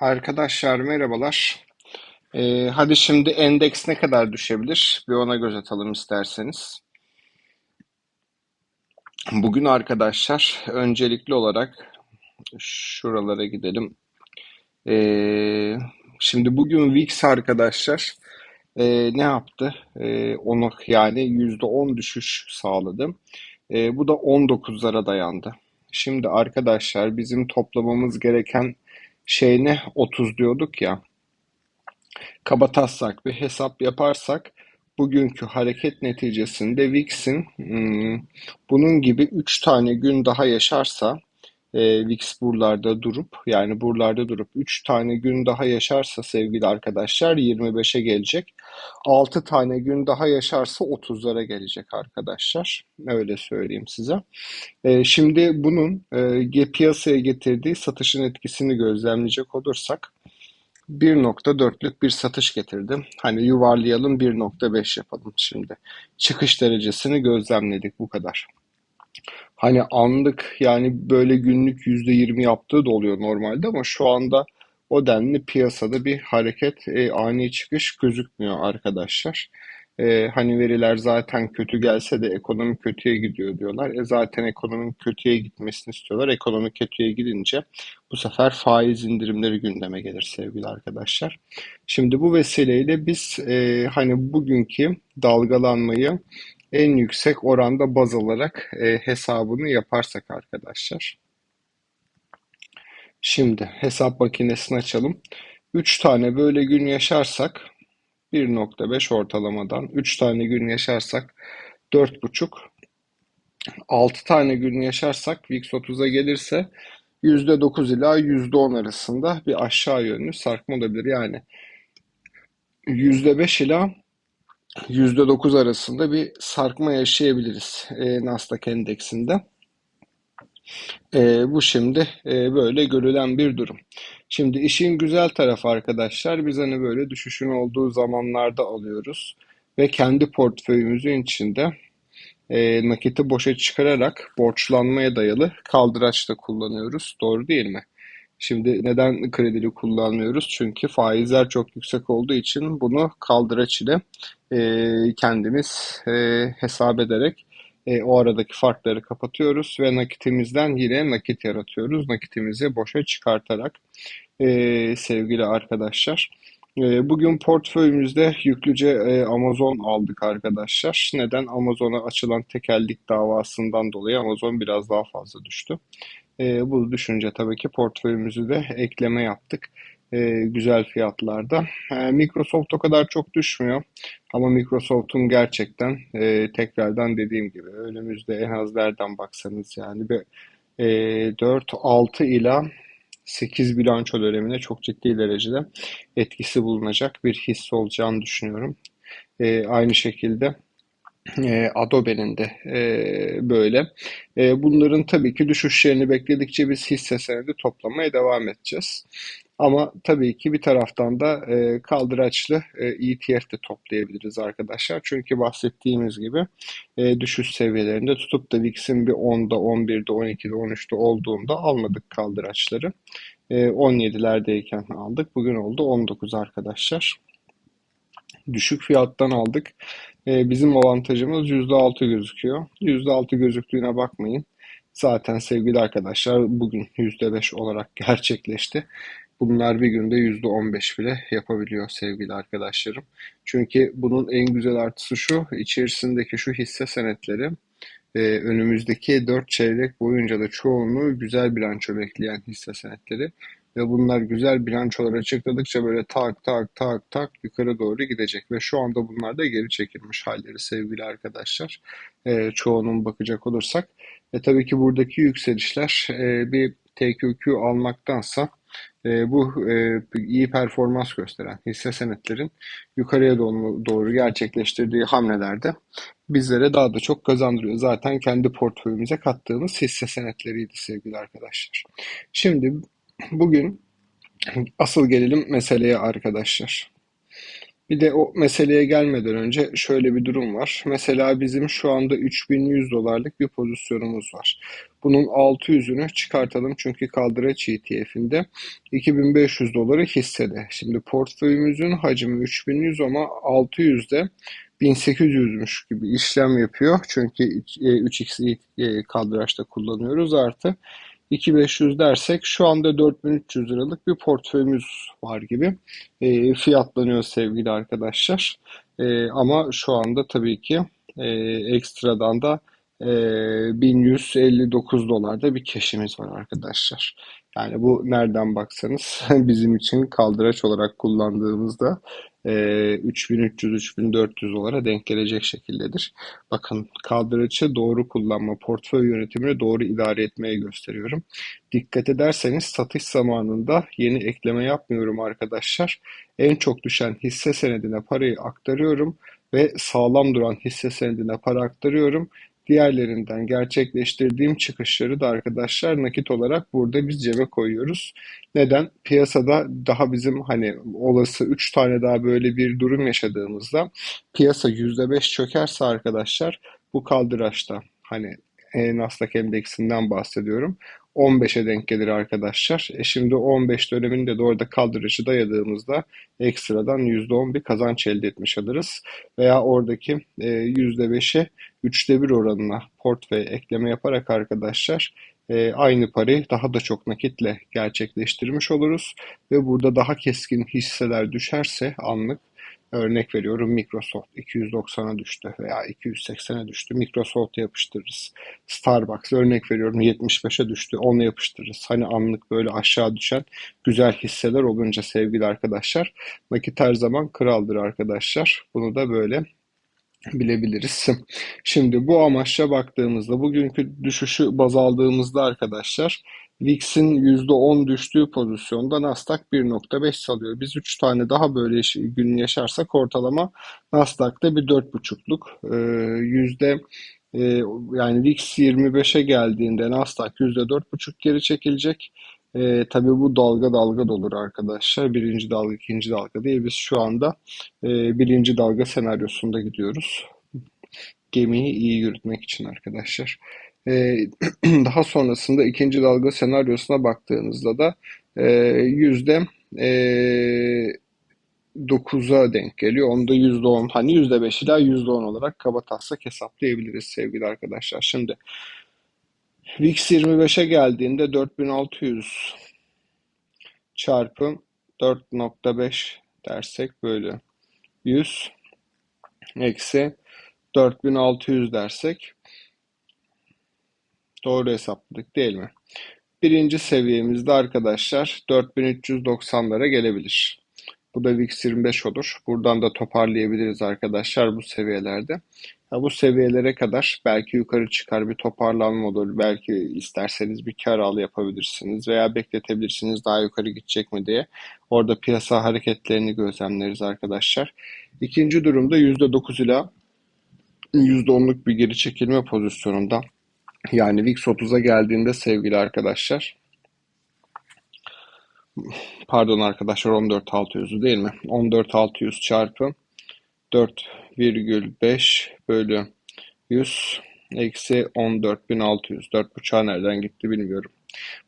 Arkadaşlar merhabalar. Ee, hadi şimdi endeks ne kadar düşebilir? Bir ona göz atalım isterseniz. Bugün arkadaşlar öncelikli olarak şuralara gidelim. Ee, şimdi bugün VIX arkadaşlar e, ne yaptı? E, onu yani %10 düşüş sağladı. E, bu da 19'lara dayandı. Şimdi arkadaşlar bizim toplamamız gereken şey ne? 30 diyorduk ya. kabataslak bir hesap yaparsak bugünkü hareket neticesinde VIX'in hmm, bunun gibi 3 tane gün daha yaşarsa e, VIX buralarda durup yani buralarda durup 3 tane gün daha yaşarsa sevgili arkadaşlar 25'e gelecek. 6 tane gün daha yaşarsa 30'lara gelecek arkadaşlar. Öyle söyleyeyim size. E, şimdi bunun e, piyasaya getirdiği satışın etkisini gözlemleyecek olursak 1.4'lük bir satış getirdim. Hani yuvarlayalım 1.5 yapalım şimdi. Çıkış derecesini gözlemledik bu kadar. Hani anlık yani böyle günlük %20 yaptığı da oluyor normalde ama şu anda o denli piyasada bir hareket, e, ani çıkış gözükmüyor arkadaşlar. E, hani veriler zaten kötü gelse de ekonomi kötüye gidiyor diyorlar. E zaten ekonominin kötüye gitmesini istiyorlar. Ekonomi kötüye gidince bu sefer faiz indirimleri gündeme gelir sevgili arkadaşlar. Şimdi bu vesileyle biz e, hani bugünkü dalgalanmayı en yüksek oranda baz alarak e, hesabını yaparsak arkadaşlar. Şimdi hesap makinesini açalım. 3 tane böyle gün yaşarsak 1.5 ortalamadan 3 tane gün yaşarsak 4.5 6 tane gün yaşarsak VIX 30'a gelirse %9 ila %10 arasında bir aşağı yönlü sarkma olabilir. Yani %5 ila %9 arasında bir sarkma yaşayabiliriz e, Nasdaq endeksinde. E, bu şimdi e, böyle görülen bir durum. Şimdi işin güzel tarafı arkadaşlar biz hani böyle düşüşün olduğu zamanlarda alıyoruz ve kendi portföyümüzün içinde e, nakiti boşa çıkararak borçlanmaya dayalı kaldıraç da kullanıyoruz. Doğru değil mi? Şimdi neden kredili kullanmıyoruz? Çünkü faizler çok yüksek olduğu için bunu kaldıraç ile e, kendimiz e, hesap ederek e, o aradaki farkları kapatıyoruz ve nakitimizden yine nakit yaratıyoruz. Nakitimizi boşa çıkartarak e, sevgili arkadaşlar. E, bugün portföyümüzde yüklüce e, Amazon aldık arkadaşlar. Neden? Amazon'a açılan tekellik davasından dolayı Amazon biraz daha fazla düştü. E, bu düşünce tabii ki portföyümüzü de ekleme yaptık. E, güzel fiyatlarda. E, Microsoft o kadar çok düşmüyor. Ama Microsoft'un gerçekten e, tekrardan dediğim gibi önümüzde en az nereden baksanız yani bir e, 4-6 ila 8 bilanço dönemine çok ciddi derecede etkisi bulunacak bir hisse olacağını düşünüyorum. E, aynı şekilde e, Adobe'nin de e, böyle. E, bunların tabii ki düşüşlerini bekledikçe biz hisse senedi toplamaya devam edeceğiz. Ama tabii ki bir taraftan da e, kaldıraçlı ETF de toplayabiliriz arkadaşlar. Çünkü bahsettiğimiz gibi düşüş seviyelerinde tutup da VIX'in bir 10'da, 11'de, 12'de, 13'te olduğunda almadık kaldıraçları. E, 17'lerdeyken aldık. Bugün oldu 19 arkadaşlar. Düşük fiyattan aldık. E, bizim avantajımız %6 gözüküyor. %6 gözüktüğüne bakmayın. Zaten sevgili arkadaşlar bugün %5 olarak gerçekleşti. Bunlar bir günde %15 bile yapabiliyor sevgili arkadaşlarım. Çünkü bunun en güzel artısı şu, içerisindeki şu hisse senetleri e, önümüzdeki 4 çeyrek boyunca da çoğunluğu güzel bilanço bekleyen hisse senetleri. Ve bunlar güzel bilançolar açıkladıkça böyle tak tak tak tak yukarı doğru gidecek. Ve şu anda bunlar da geri çekilmiş halleri sevgili arkadaşlar. E, çoğunun bakacak olursak. E, tabii ki buradaki yükselişler e, bir TQQ almaktansa e, bu e, iyi performans gösteren hisse senetlerin yukarıya doğru, doğru gerçekleştirdiği hamlelerde bizlere daha da çok kazandırıyor. Zaten kendi portföyümüze kattığımız hisse senetleriydi sevgili arkadaşlar. Şimdi bugün asıl gelelim meseleye arkadaşlar. Bir de o meseleye gelmeden önce şöyle bir durum var. Mesela bizim şu anda 3100 dolarlık bir pozisyonumuz var. Bunun 600'ünü çıkartalım çünkü kaldıraç ETF'inde 2500 doları hissede. Şimdi portföyümüzün hacmi 3100 ama 600'de 1800'müş gibi işlem yapıyor. Çünkü 3x e, kaldıraçta kullanıyoruz artı 2500 dersek şu anda 4300 liralık bir portföyümüz var gibi e, fiyatlanıyor sevgili arkadaşlar. E, ama şu anda tabii ki e, ekstradan da e, 1159 dolarda bir keşimiz var arkadaşlar. Yani bu nereden baksanız bizim için kaldıraç olarak kullandığımızda e, 3300-3400 dolara denk gelecek şekildedir. Bakın kaldıraçı doğru kullanma, portföy yönetimini doğru idare etmeye gösteriyorum. Dikkat ederseniz satış zamanında yeni ekleme yapmıyorum arkadaşlar. En çok düşen hisse senedine parayı aktarıyorum ve sağlam duran hisse senedine para aktarıyorum. Diğerlerinden gerçekleştirdiğim çıkışları da arkadaşlar nakit olarak burada biz cebe koyuyoruz. Neden? Piyasada daha bizim hani olası 3 tane daha böyle bir durum yaşadığımızda piyasa %5 çökerse arkadaşlar bu kaldıraçta hani Nasdaq endeksinden bahsediyorum. 15'e denk gelir arkadaşlar. E şimdi 15 döneminde de orada kaldırıcı dayadığımızda ekstradan %10 bir kazanç elde etmiş oluruz. Veya oradaki e, %5'e 3'te 1 oranına portföy ekleme yaparak arkadaşlar e, aynı parayı daha da çok nakitle gerçekleştirmiş oluruz. Ve burada daha keskin hisseler düşerse anlık Örnek veriyorum Microsoft 290'a düştü veya 280'e düştü. Microsoft'a yapıştırırız. Starbucks örnek veriyorum 75'e düştü. Onu yapıştırırız. Hani anlık böyle aşağı düşen güzel hisseler olunca sevgili arkadaşlar. Nakit her zaman kraldır arkadaşlar. Bunu da böyle bilebiliriz. Şimdi bu amaçla baktığımızda bugünkü düşüşü baz aldığımızda arkadaşlar VIX'in %10 düştüğü pozisyonda Nasdaq 1.5 salıyor. Biz 3 tane daha böyle gün yaşarsak ortalama Nasdaq'ta bir 4.5'luk ee, yüzde e, yani VIX 25'e geldiğinde Nasdaq %4.5 geri çekilecek. E, tabii bu dalga dalga dolur arkadaşlar. Birinci dalga, ikinci dalga değil. Biz şu anda e, birinci dalga senaryosunda gidiyoruz. Gemiyi iyi yürütmek için arkadaşlar. E, daha sonrasında ikinci dalga senaryosuna baktığınızda da e, yüzde e, 9'a denk geliyor. Onda %10 hani %5 ila %10 olarak kaba taslak hesaplayabiliriz sevgili arkadaşlar. Şimdi VIX 25'e geldiğinde 4600 çarpı 4.5 dersek böyle 100 eksi 4600 dersek Doğru hesapladık değil mi? Birinci seviyemizde arkadaşlar 4390'lara gelebilir. Bu da VIX 25 olur. Buradan da toparlayabiliriz arkadaşlar bu seviyelerde. Ya bu seviyelere kadar belki yukarı çıkar bir toparlanma olur. Belki isterseniz bir kar al yapabilirsiniz veya bekletebilirsiniz daha yukarı gidecek mi diye. Orada piyasa hareketlerini gözlemleriz arkadaşlar. İkinci durumda %9 ile %10'luk bir geri çekilme pozisyonunda yani VIX 30'a geldiğinde sevgili arkadaşlar pardon arkadaşlar 14.600'ü değil mi? 14.600 çarpı 4,5 bölü 100 eksi 14.600. 4.5'a nereden gitti bilmiyorum.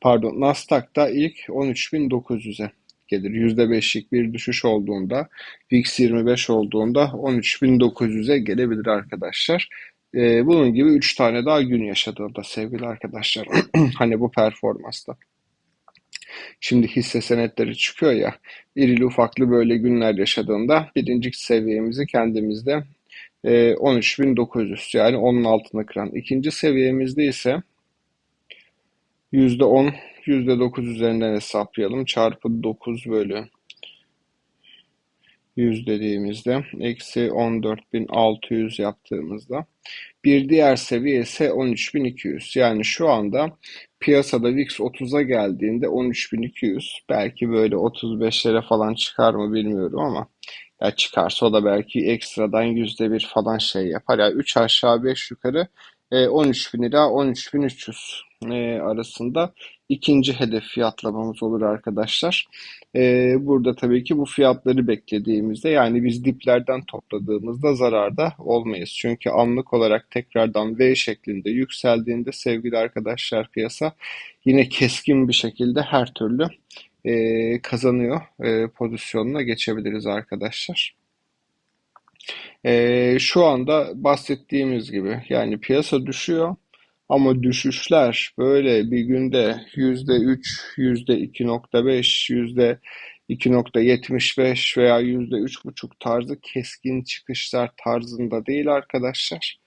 Pardon Nasdaq'ta ilk 13.900'e gelir. %5'lik bir düşüş olduğunda VIX 25 olduğunda 13.900'e gelebilir arkadaşlar. E, bunun gibi 3 tane daha gün yaşadı orada sevgili arkadaşlar. hani bu performansta. Şimdi hisse senetleri çıkıyor ya, irili ufaklı böyle günler yaşadığında birinci seviyemizi kendimizde e, 13.900 yani onun altına kıran. İkinci seviyemizde ise %10, %9 üzerinden hesaplayalım. Çarpı 9 bölü 100 dediğimizde eksi 14.600 yaptığımızda bir diğer seviye ise 13.200. Yani şu anda piyasada VIX 30'a geldiğinde 13.200 belki böyle 35'lere falan çıkar mı bilmiyorum ama ya çıkarsa o da belki ekstradan %1 falan şey yapar. Yani 3 aşağı 5 yukarı 13.000 ila 13.300 e, arasında ikinci hedef fiyatlamamız olur arkadaşlar. E, burada tabii ki bu fiyatları beklediğimizde yani biz diplerden topladığımızda zararda olmayız. Çünkü anlık olarak tekrardan V şeklinde yükseldiğinde sevgili arkadaşlar piyasa yine keskin bir şekilde her türlü e, kazanıyor e, pozisyonuna geçebiliriz arkadaşlar. E, şu anda bahsettiğimiz gibi yani piyasa düşüyor ama düşüşler böyle bir günde yüzde üç, yüzde iki nokta beş, yüzde 2.75 veya yüzde üç buçuk tarzı keskin çıkışlar tarzında değil arkadaşlar.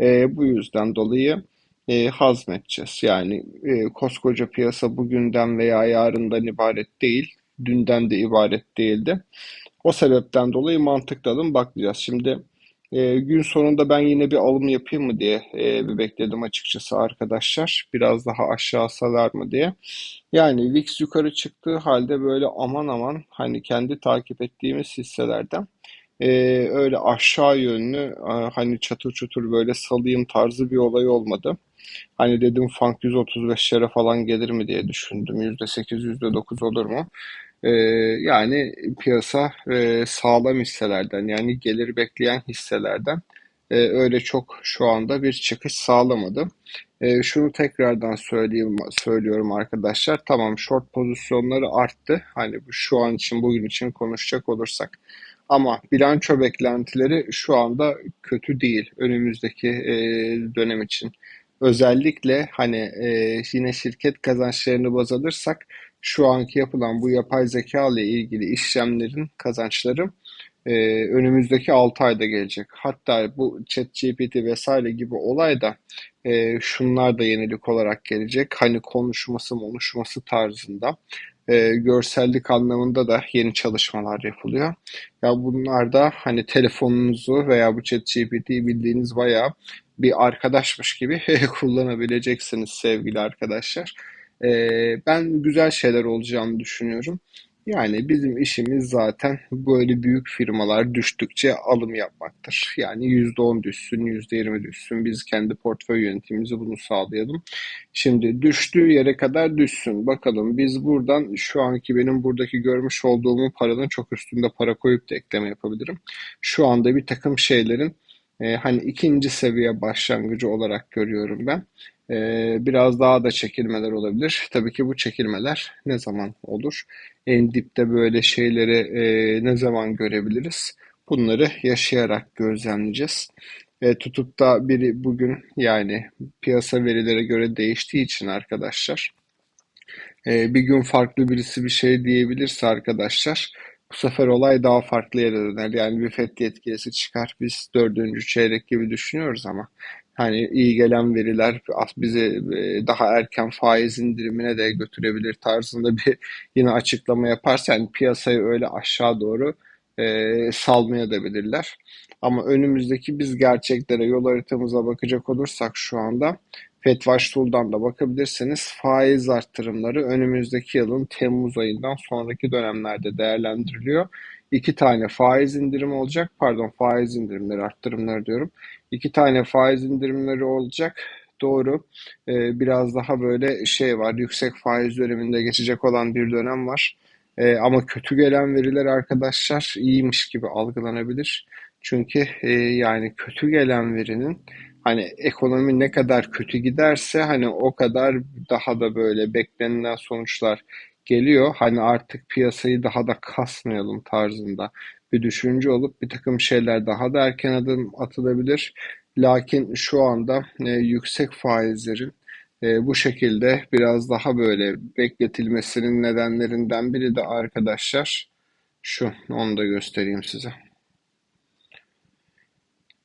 E, bu yüzden dolayı e, hazmedeceğiz. Yani e, koskoca piyasa bugünden veya yarından ibaret değil, dünden de ibaret değildi. O sebepten dolayı mantıklı alım bakacağız. Şimdi e, gün sonunda ben yine bir alım yapayım mı diye e, bir bekledim açıkçası arkadaşlar. Biraz daha aşağı salar mı diye. Yani VIX yukarı çıktığı halde böyle aman aman hani kendi takip ettiğimiz hisselerden e, öyle aşağı yönlü e, hani çatır çutur böyle salayım tarzı bir olay olmadı. Hani dedim Funk 135'lere falan gelir mi diye düşündüm. %8, %9 olur mu? Ee, yani piyasa e, sağlam hisselerden yani gelir bekleyen hisselerden e, öyle çok şu anda bir çıkış sağlamadı. E, şunu tekrardan söyleyeyim, söylüyorum arkadaşlar. Tamam short pozisyonları arttı. Hani şu an için bugün için konuşacak olursak. Ama bilanço beklentileri şu anda kötü değil önümüzdeki e, dönem için. Özellikle hani e, yine şirket kazançlarını baz alırsak şu anki yapılan bu yapay zeka ile ilgili işlemlerin kazançları e, önümüzdeki 6 ayda gelecek. Hatta bu ChatGPT vesaire gibi olay da e, şunlar da yenilik olarak gelecek. Hani konuşması konuşması tarzında e, görsellik anlamında da yeni çalışmalar yapılıyor. Ya bunlar da hani telefonunuzu veya bu ChatGPT'yi bildiğiniz bayağı bir arkadaşmış gibi kullanabileceksiniz sevgili arkadaşlar. Ee, ben güzel şeyler olacağını düşünüyorum. Yani bizim işimiz zaten böyle büyük firmalar düştükçe alım yapmaktır. Yani %10 düşsün, %20 düşsün. Biz kendi portföy yönetimimizi bunu sağlayalım. Şimdi düştüğü yere kadar düşsün. Bakalım biz buradan şu anki benim buradaki görmüş olduğum paranın çok üstünde para koyup da ekleme yapabilirim. Şu anda bir takım şeylerin e, hani ikinci seviye başlangıcı olarak görüyorum ben. E, biraz daha da çekilmeler olabilir. Tabii ki bu çekilmeler ne zaman olur? En dipte böyle şeyleri e, ne zaman görebiliriz? Bunları yaşayarak gözlemleyeceğiz. E, tutup da biri bugün yani piyasa verilere göre değiştiği için arkadaşlar e, bir gün farklı birisi bir şey diyebilirse arkadaşlar bu sefer olay daha farklı yere döner. Yani bir FED yetkilisi çıkar. Biz dördüncü çeyrek gibi düşünüyoruz ama hani iyi gelen veriler bizi e, daha erken faiz indirimine de götürebilir tarzında bir yine açıklama yaparsa yani piyasayı öyle aşağı doğru e, salmaya da bilirler. Ama önümüzdeki biz gerçeklere, yol haritamıza bakacak olursak şu anda Fetvaş Tool'dan da bakabilirsiniz. Faiz arttırımları önümüzdeki yılın Temmuz ayından sonraki dönemlerde değerlendiriliyor. İki tane faiz indirimi olacak. Pardon faiz indirimleri arttırımları diyorum. İki tane faiz indirimleri olacak. Doğru. Ee, biraz daha böyle şey var. Yüksek faiz döneminde geçecek olan bir dönem var. Ee, ama kötü gelen veriler arkadaşlar iyiymiş gibi algılanabilir. Çünkü e, yani kötü gelen verinin hani ekonomi ne kadar kötü giderse hani o kadar daha da böyle beklenilen sonuçlar geliyor. Hani artık piyasayı daha da kasmayalım tarzında bir düşünce olup bir takım şeyler daha da erken adım atılabilir. Lakin şu anda e, yüksek faizlerin e, bu şekilde biraz daha böyle bekletilmesinin nedenlerinden biri de arkadaşlar şu onu da göstereyim size.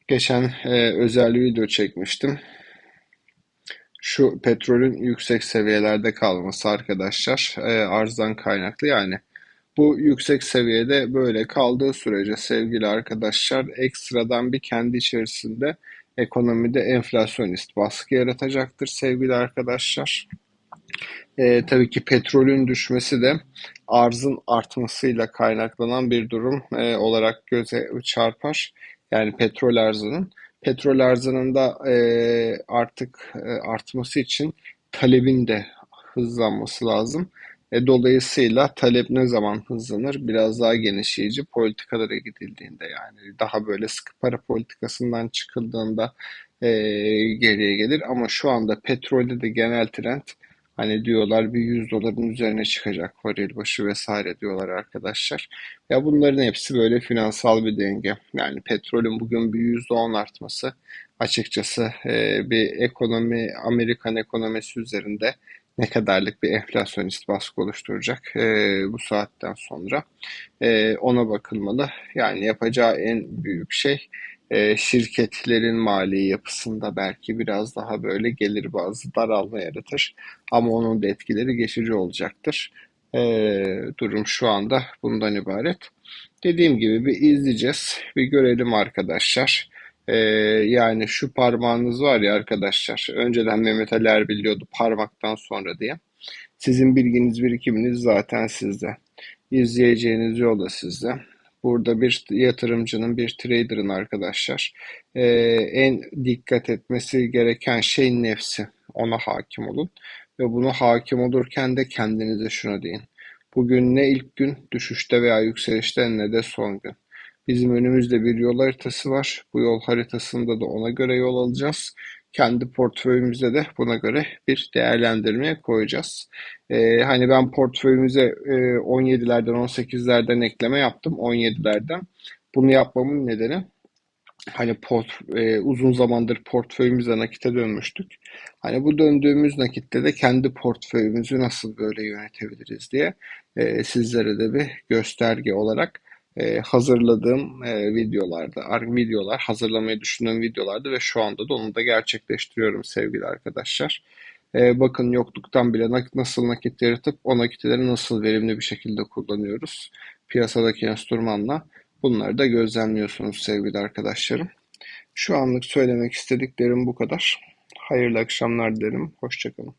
Geçen e, özel video çekmiştim. Şu petrolün yüksek seviyelerde kalması arkadaşlar e, arzdan kaynaklı yani. Bu yüksek seviyede böyle kaldığı sürece sevgili arkadaşlar ekstradan bir kendi içerisinde ekonomide enflasyonist baskı yaratacaktır sevgili arkadaşlar. E, tabii ki petrolün düşmesi de arzın artmasıyla kaynaklanan bir durum e, olarak göze çarpar. Yani petrol arzının. Petrol arzının da e, artık e, artması için talebin de hızlanması lazım. E, dolayısıyla talep ne zaman hızlanır? Biraz daha genişleyici politikalara gidildiğinde yani daha böyle sıkı para politikasından çıkıldığında e, geriye gelir. Ama şu anda petrolde de genel trend hani diyorlar bir 100 doların üzerine çıkacak varil başı vesaire diyorlar arkadaşlar. Ya bunların hepsi böyle finansal bir denge. Yani petrolün bugün bir %10 artması açıkçası e, bir ekonomi Amerikan ekonomisi üzerinde ne kadarlık bir enflasyonist baskı oluşturacak e, bu saatten sonra e, ona bakılmalı. Yani yapacağı en büyük şey e, şirketlerin mali yapısında belki biraz daha böyle gelir bazlı daralma yaratır. Ama onun da etkileri geçici olacaktır. E, durum şu anda bundan ibaret. Dediğim gibi bir izleyeceğiz, bir görelim arkadaşlar. E, yani şu parmağınız var ya arkadaşlar, önceden Mehmet Ali Erbil diyordu parmaktan sonra diye. Sizin bilginiz, birikiminiz zaten sizde. İzleyeceğiniz yol da sizde. Burada bir yatırımcının, bir trader'ın arkadaşlar e, en dikkat etmesi gereken şey nefsi. Ona hakim olun. Ve bunu hakim olurken de kendinize şunu deyin. Bugün ne ilk gün düşüşte veya yükselişte ne de son gün. Bizim önümüzde bir yol haritası var. Bu yol haritasında da ona göre yol alacağız. Kendi portföyümüzde de buna göre bir değerlendirmeye koyacağız. Ee, hani ben portföyümüze e, 17'lerden 18'lerden ekleme yaptım 17'lerden. Bunu yapmamın nedeni hani port, e, uzun zamandır portföyümüze nakite dönmüştük. Hani bu döndüğümüz nakitte de kendi portföyümüzü nasıl böyle yönetebiliriz diye e, sizlere de bir gösterge olarak e, hazırladığım e, videolarda, videolar, hazırlamayı düşündüğüm videolarda ve şu anda da onu da gerçekleştiriyorum sevgili arkadaşlar. E, bakın yokluktan bile nasıl nakit yaratıp o nakitleri nasıl verimli bir şekilde kullanıyoruz. Piyasadaki enstrümanla bunları da gözlemliyorsunuz sevgili arkadaşlarım. Şu anlık söylemek istediklerim bu kadar. Hayırlı akşamlar dilerim. Hoşçakalın.